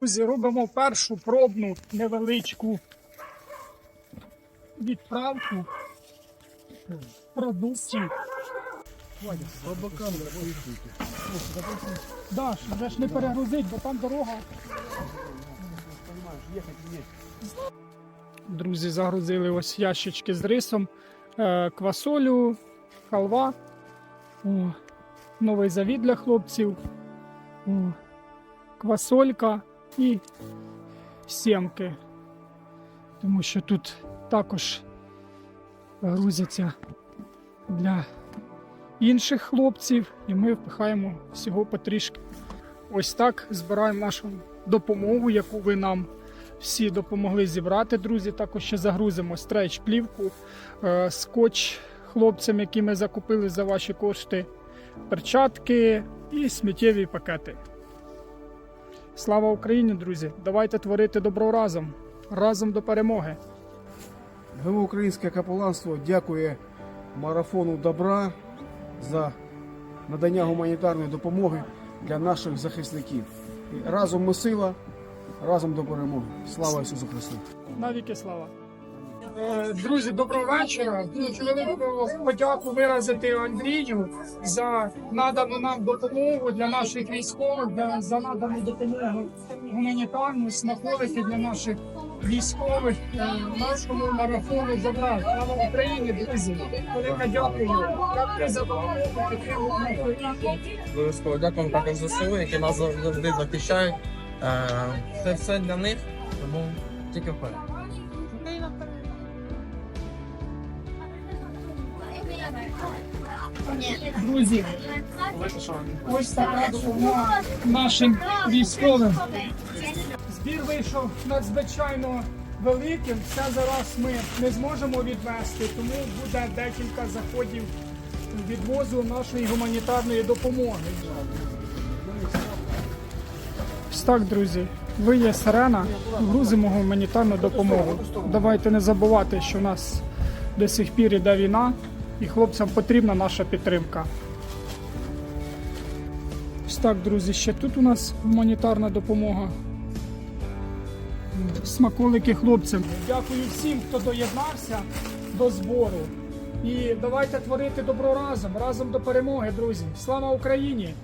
Друзі, робимо першу пробну невеличку відправку продуктів. Да, ж, вже ж не перегрузить, бо там дорога. Друзі, загрузили ось ящички з рисом, е, квасолю, халва. О, новий завід для хлопців. О, квасолька і сімки. Тому що тут також грузяться для інших хлопців, і ми впихаємо всього потрішки. Ось так збираємо нашу допомогу, яку ви нам всі допомогли зібрати, друзі. Також ще загрузимо стрейч плівку, е, скотч хлопцям, які ми закупили за ваші кошти, перчатки і сміттєві пакети. Слава Україні, друзі! Давайте творити добро разом, разом до перемоги. ГМ Українське капеланство дякує марафону добра за надання гуманітарної допомоги для наших захисників. І разом ми сила, разом до перемоги. Слава Ісусу Христу! Навіки слава. Е, Друзі, доброго вечора. Хочу велику подяку виразити Андрію за надану нам допомогу для наших військових, за- надану допомогу гуманітарну, смаколики для наших військових е, нашому марафону забрав. Слава Україні, друзі! Велике дякую. Дякую за допомогу. Обов'язково дякуємо також ЗСУ, які нас завжди захищають. Е, Це все для них, тому тільки вперед. Друзі, ось така допомога нашим військовим. Збір вийшов надзвичайно великим. Це зараз ми не зможемо відвести, тому буде декілька заходів відвозу нашої гуманітарної допомоги. Ось так, друзі. Ви є сирена, грузимо гуманітарну допомогу. Давайте не забувати, що в нас до сих пір іде війна, і хлопцям потрібна наша підтримка. Ось так, друзі, ще тут у нас гуманітарна допомога. Смаколики хлопцям. Дякую всім, хто доєднався до збору. І давайте творити добро разом, разом до перемоги, друзі. Слава Україні!